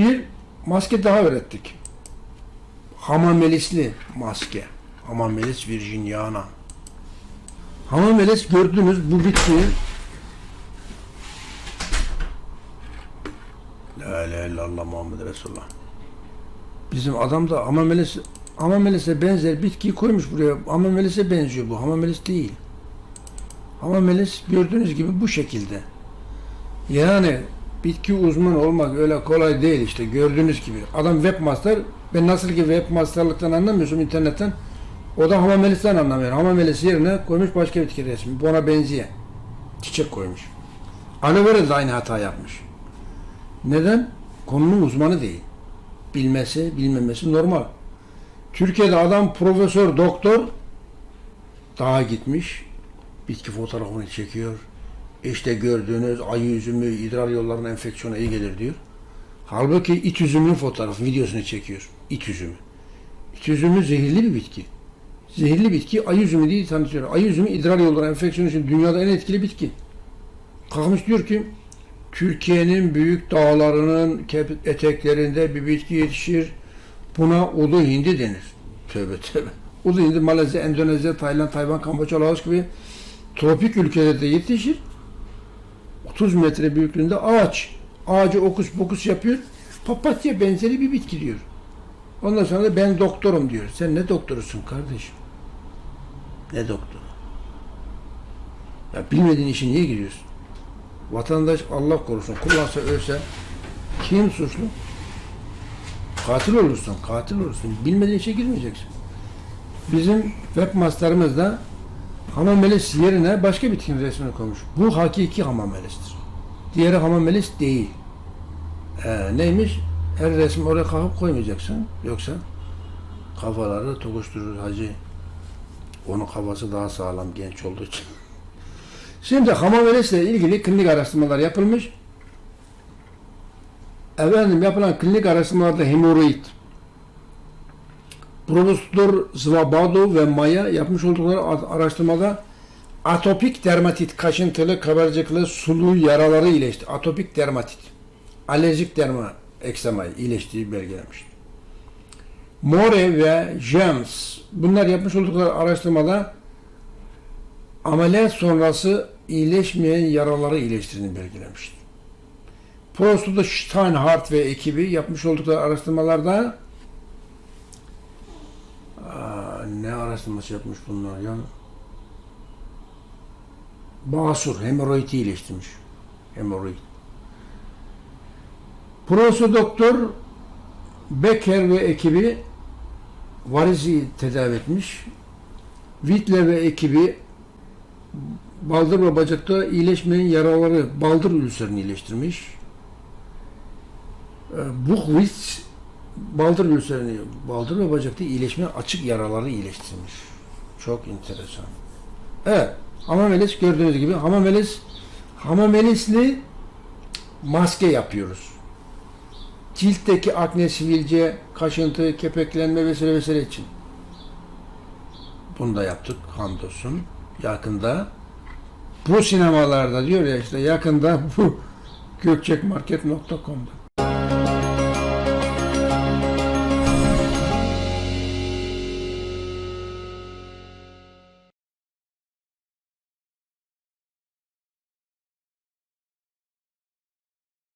Bir maske daha ürettik. Hamamelisli maske. Hamamelis virginiana. Hamamelis gördüğünüz bu bitki La ilahe illallah Muhammed Resulullah. Bizim adam da Hamamelis Hamamelis'e benzer bitkiyi koymuş buraya. Hamamelis'e benziyor bu. Hamamelis değil. Hamamelis gördüğünüz gibi bu şekilde. Yani bitki uzmanı olmak öyle kolay değil işte gördüğünüz gibi. Adam webmaster, ben nasıl ki webmasterlıktan anlamıyorsam internetten, o da hamamelis'ten anlamıyor. Hamamelis yerine koymuş başka bitki resmi. Bu ona benziyor. Çiçek koymuş. Aloe vera da aynı hata yapmış. Neden? Konunun uzmanı değil. Bilmesi, bilmemesi normal. Türkiye'de adam profesör, doktor dağa gitmiş. Bitki fotoğrafını çekiyor. İşte gördüğünüz ayı üzümü idrar yollarına enfeksiyona iyi gelir diyor. Halbuki it üzümünün fotoğrafı, videosunu çekiyor. İt üzümü. İt üzümü zehirli bir bitki. Zehirli bitki ayı üzümü diye tanıtıyor. Ayı üzümü idrar yolları enfeksiyonu için dünyada en etkili bitki. Kalkmış diyor ki Türkiye'nin büyük dağlarının eteklerinde bir bitki yetişir. Buna ulu hindi denir. Tövbe tövbe. Ulu hindi Malezya, Endonezya, Tayland, Tayvan, Kamboçya, Laos gibi tropik ülkelerde yetişir. 30 metre büyüklüğünde ağaç. Ağacı okus pokus yapıyor. Papatya benzeri bir bitki diyor. Ondan sonra da ben doktorum diyor. Sen ne doktorusun kardeşim? Ne doktoru? Ya bilmediğin işe niye giriyorsun? Vatandaş Allah korusun kullansa ölse kim suçlu? Katil olursun, katil olursun. Bilmediğin işe girmeyeceksin. Bizim webmasterımız da hamamelis yerine başka bitkinin resmini koymuş. Bu hakiki hamamelistir. Diğeri hamamelis değil. Ee, neymiş? Her resim oraya kalkıp koymayacaksın. Yoksa kafaları tokuşturur hacı. Onun kafası daha sağlam genç olduğu için. Şimdi hamamelis ile ilgili klinik araştırmalar yapılmış. Efendim yapılan klinik araştırmalarda hemoroid, Profesör Zvabado ve Maya yapmış oldukları araştırmada atopik dermatit, kaşıntılı, kabarcıklı, sulu yaraları iyileşti. Atopik dermatit, alerjik derma eksemayı iyileştiği belgelenmiş. More ve James bunlar yapmış oldukları araştırmada ameliyat sonrası iyileşmeyen yaraları iyileştirdiğini belgelemiştir. Prosto'da Steinhardt ve ekibi yapmış oldukları araştırmalarda Aa, ne araştırması yapmış bunlar ya? Basur, hemoroidi iyileştirmiş. Hemoroid. Profesör Doktor Becker ve ekibi varizi tedavi etmiş. Whitler ve ekibi baldır ve bacakta iyileşmeyen yaraları, baldır ülserini iyileştirmiş. Ee, Buchwitz baldır ülserini, baldır ve bacakta iyileşmeyen açık yaraları iyileştirmiş. Çok enteresan. Evet, hamamelis gördüğünüz gibi hamamelis hamamelisli maske yapıyoruz. Ciltteki akne, sivilce, kaşıntı, kepeklenme vesaire vesaire için. Bunu da yaptık hamdolsun. Yakında bu sinemalarda diyor ya işte yakında bu gökçekmarket.com'da.